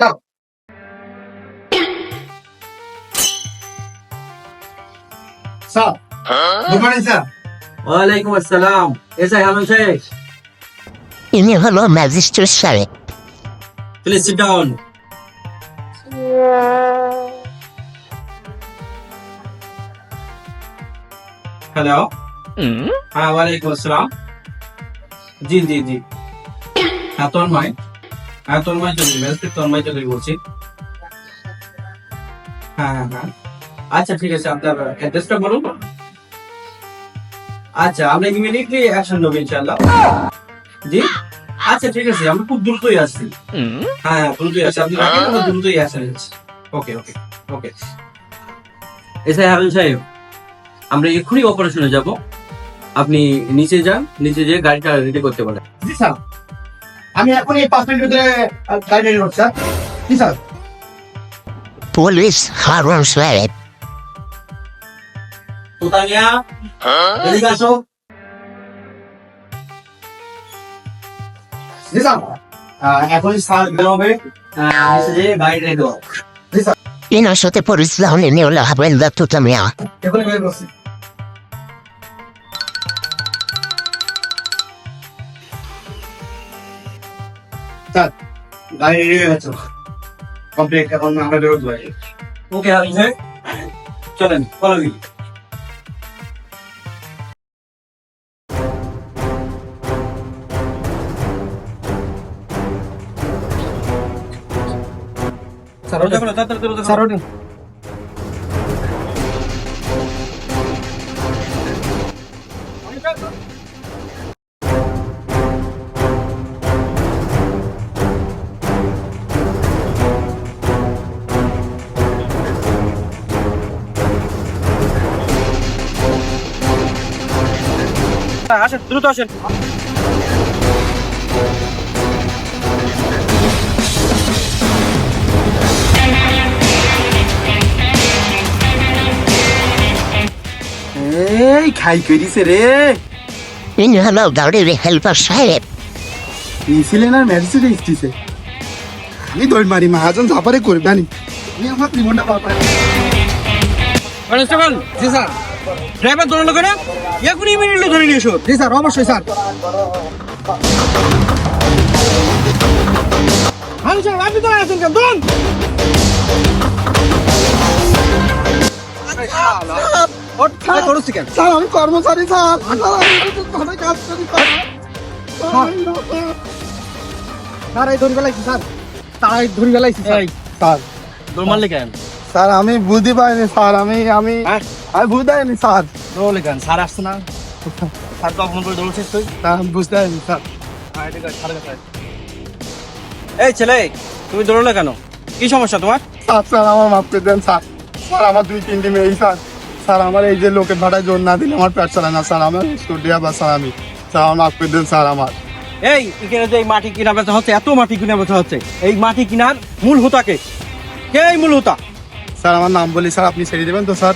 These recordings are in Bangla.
Sir good morning sir. ওয়ালাইকুম আসসালাম। এসআই হারুন শেখ ইনি হলো ম্যাজিস্ট্রেট সাহেব প্লিজ সিট ডাউন হ্যালো। হ্যাঁ ওয়ালাইকুম আসসালাম। জি জি জি। হ্যাঁ তন্ময় হ্যাঁ তন্ময় চৌধুরী ম্যাজিস্ট্রেট তন্ময় চৌধুরী বলছি। হ্যাঁ হ্যাঁ হ্যাঁ। আচ্ছা ঠিক আছে, আপনার অ্যাড্রেসটা বলুন। আচ্ছা আমরা ইমিডিয়েটলি অ্যাকশন নেব, ইনশাআল্লাহ। জি? আচ্ছা ঠিক আছে, আমরা খুব দ্রুতই আসছি। হ্যাঁ হ্যাঁ দ্রুতই আসছি। আপনি রাখেন, আমরা দ্রুতই আসেন ওকে ওকে ওকে। এসআই হারুন সাহেব, আমরা এক্ষুনি অপারেশনে যাব। আপনি নিচে যান, নিচে যেয়ে গাড়িটা রেডি করতে পারেন। জি, স্যার। আমি এখন এই পাঁচ মিনিটের ভিতরে গাড়ি রেডি করছি স্যার। জি স্যার। পুলিশ হারুন সাহেব। তুতানিয়া এদিকে আসো। জি স্যার। এখনই স্যার বেরোবে আহ, নিচে গাড়ি রেডি করো। ইনার সাথে পরিচয় হলে নিয়ে হবেন দত্ততা মিয়া এখনই বের করছি। স্যার গাড়ি রেডি হয়ে গেছে কমপ্লিট এখন আমরা বেরোতে পারি ওকে হারুন সাহেব চলেন ফলো মি স্যার আসেন দ্রুত আসেন। এই খাই করিছে রে। ইনি হলো গাড়ির হেল্পার সাহেব। মিছিলেন আর ম্যাজিস্ট্রেট এসেছে। আমি দৌড় মারি মহাজন ঝাপারে করবে আমি আমার জীবনটা পাবো কনস্টেবল জি স্যার। ড্রাইভার দৌড়ানো কেন এখনই ইমিডিয়েটলি ধরে নিয়ে এসো। জি স্যার অবশ্যই স্যার। হারুন সাহেব আপনি তো আছেন কেন? স্যার আমি কর্মচারী স্যার। আমি কাজ করি স্যার। এই ধরি বেলাইছি স্যার। তারাই ধরি বেলাইছি স্যার। স্যার। দৌড় মারলে কেন? স্যার আমি বুঝতে পারিনি স্যার আমি আমি হ্যাঁ? আমি বুঝতে পারিনি স্যার। দৌড়লে কেন? স্যার আসছে না? স্যার কখন করে দৌড়ছিস তুই? স্যার আমি বুঝতে পারিনি স্যার। এই ছেলে তুমি দৌড়লে কেন? কি সমস্যা তোমার? স্যার স্যার আমার মাফ করে দেন স্যার। স্যার আমার দুই তিনটি মেয়ে স্যার। স্যার আমার এই যে লোকের ভাড়ায় জোর না দিলে আমার পেট চালায় না স্যার আমার স্টুডিও বা স্যার আমি। স্যার আমার মাফ করে দেন স্যার আমার। এই এখানে যে এই মাটি কিনা বেচা হচ্ছে এত মাটি কিনা বেচা হচ্ছে এই মাটি কিনার মূল হোতাকে কে এই মূল হোতা? স্যার আমার নাম বলি স্যার আপনি ছেড়ে দেবেন তো স্যার?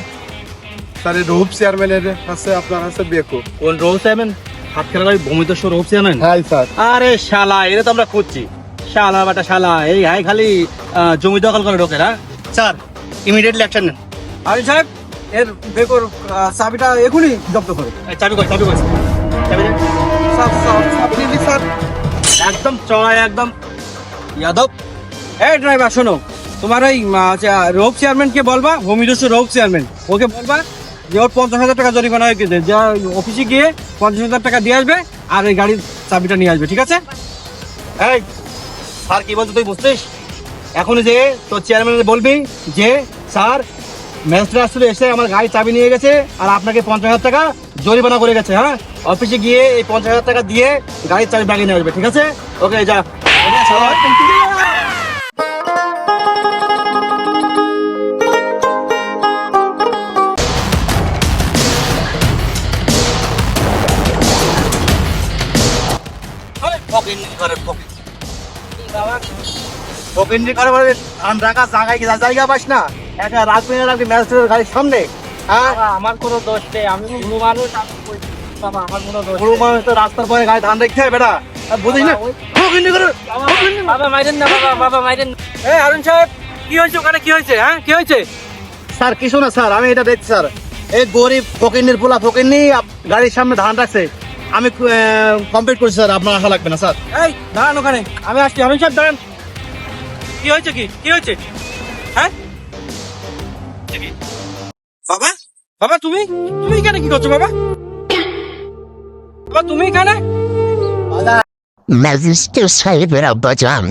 স্যার এই রূপ চেয়ারম্যানের আছে আপনার আছে বেকু। কোন রোল চেয়ারম্যান? হাত খেলার ওই ভূমিতেশ্বর রোল চেয়ারম্যান? হ্যাঁ স্যার। আরে শালা এটা তো আমরা খুঁজছি। শালা বাটা শালা এই হাই খালি জমি দখল করে ঢোকে না? স্যার ইমিডিয়েটলি অ্যাকশন নেন। আরে সাহেব এর বেকর চাবিটা এখনই জব্দ করে। চাবি কই চাবি কই? চাবি। স্যার স্যার আপনি স্যার। একদম চড়াই একদম। যাদব এই ড্রাইভার শোনো। তোমার ওই রোপ চেয়ারম্যানকে বলবা? ভূমিদস্যু রোপ চেয়ারম্যান ওকে বলবা যে ওর পঞ্চাশ হাজার টাকা জরিমানা হয়ে গেছে। যা অফিসে গিয়ে পঞ্চাশ হাজার টাকা দিয়ে আসবে আর ওই গাড়ির চাবিটা নিয়ে আসবে, ঠিক আছে? এই, স্যার, কি বলছো তুই, বুঝছিস? এখন যে তোর চেয়ারম্যান বলবি যে, স্যার ম্যাজিস্ট্রেট আসলে এসে আমার গাড়ির চাবি নিয়ে গেছে আর আপনাকে পঞ্চাশ হাজার টাকা জরিমানা করে গেছে হ্যাঁ? অফিসে গিয়ে এই পঞ্চাশ হাজার টাকা দিয়ে গাড়ির চাবি ব্যাগে নিয়ে আসবে, ঠিক আছে? ওকে, যা। করে বলে ধান রাখা জায়গায় কি জায়গা পাস না? একটা রাজমিনের রাখবি ম্যাজিস্ট্রেটের গাড়ির সামনে। হ্যাঁ? আমার কোনো দোষ নেই আমি মানুষ আমি আমার কোনো দোষ মানুষ তো রাস্তার পরে গাড়ি ধান রাখতে হয় বেটা। বুঝিস না? ফকিন্নি করে বাবা মাইরেন না বাবা বাবা মাইরেন না। সাহেব কি হয়েছে ওখানে? কি হয়েছে? হ্যাঁ কি হয়েছে? স্যার কিছু না স্যার আমি এটা দেখছি স্যার। এই গরিব ফকিন্নির পোলা ফকিন্নি গাড়ির সামনে ধান রাখছে। আমি কমপ্লিট করছি স্যার আপনার আশা লাগবে না স্যার। এই দাঁড়ান ওখানে আমি আসছি। অরুণ সাহেব দাঁড়ান। কি হয়েছে কি? কি হয়েছে? হ্যাঁ? বাবা? বাবা তুমি? তুমি এখানে কি করছ বাবা? বাবা তুমি এখানে? ম্যাজিস্ট্রেট সাহেবের আব্বাজান।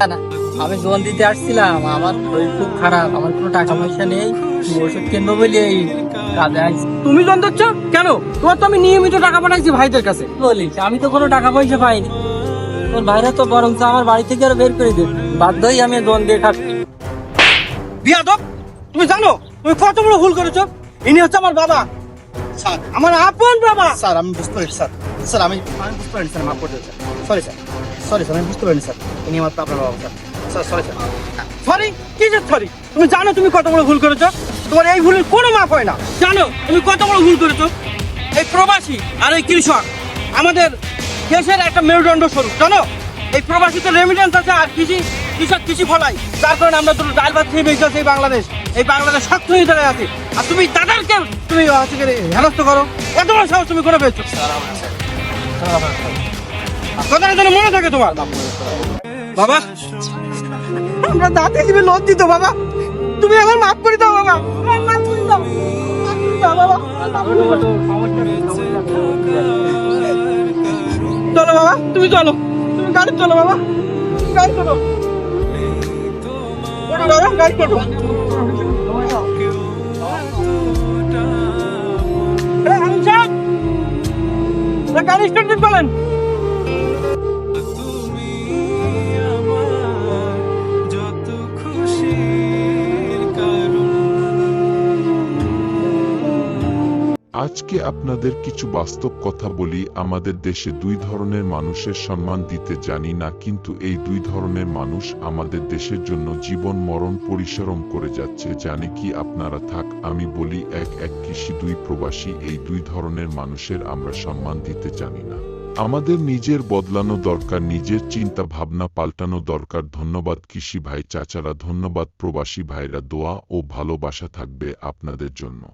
না, না, আমি জোন দিতে আসছিলাম আমার শরীর খুব খারাপ আমার কোনো টাকা পয়সা নেই ওষুধ কিনবো বলে এই কাজে তুমি জন দিচ্ছ? কেন? তোমার তো আমি নিয়মিত টাকা পাঠাইছি ভাইদের কাছে। বলিস? আমি তো কোনো টাকা পয়সা পাইনি। তোর বাইরে তো বরং আমার বাড়ি থেকে আরও বের করে দে বাধ্যই আমি জোন দিয়ে খাচ্ছি। বিয়াদব তুমি জানো তুমি কত বড় ভুল করেছ? ইনি হচ্ছে আমার বাবা। স্যার। আমার আপন বাবা। স্যার আমি বুঝতে পারছি স্যার। স্যার আমি আমি বুঝতে পারিনি স্যার মাফ করে sir. Sorry sir. Sorry sir আমি বুঝতে পারিনি স্যার। ইনি আমার আপনার বাবা sir. Sir sorry sir. Sorry কি যে সরি তুমি জানো তুমি কত বড় ভুল করেছ? তোমার এই ভুলের কোনো মাপ হয় না। জানো তুমি কত বড় ভুল করেছ? এই প্রবাসী আর এই কৃষক আমাদের দেশের একটা মেরুদণ্ড স্বরূপ, জানো? এই প্রবাসীতে রেমিডেন্স আছে আর কৃষি, কৃষক, কৃষি ফলাই। তার কারণে আমরা দুটো ডাল ভাত খেয়ে বেঁচে আছি এই বাংলাদেশ। এই বাংলাদেশ শক্ত হয়ে দাঁড়ায় আছে। আর তুমি তাদেরকে তুমি হচ্ছে হেনস্থ করো। এত বড় সাহস তুমি করে পেয়েছ। কথাটা যেন মনে থাকে তোমার। বাবা, আমরা দাঁতে হিসেবে লজ্জিত বাবা। তুমি আমার মাফ করে দাও, বাবা। বাবা। তুমি চলো তুমি গাড়ি চলো বাবা গাড়ি চলো। গাড়ি চলো গাড়ি স্টার্ট বলেন আজকে আপনাদের কিছু বাস্তব কথা বলি। আমাদের দেশে দুই ধরনের মানুষের সম্মান দিতে জানি না, কিন্তু এই দুই ধরনের মানুষ আমাদের দেশের জন্য জীবন মরণ পরিশ্রম করে যাচ্ছে। জানে কি আপনারা থাক, আমি বলি এক এক কৃষি, দুই প্রবাসী, এই দুই ধরনের মানুষের আমরা সম্মান দিতে জানি না। আমাদের নিজের বদলানো দরকার, নিজের চিন্তা ভাবনা পাল্টানো দরকার। ধন্যবাদ কৃষি ভাই, চাচারা, ধন্যবাদ প্রবাসী ভাইরা, দোয়া ও ভালোবাসা থাকবে আপনাদের জন্য।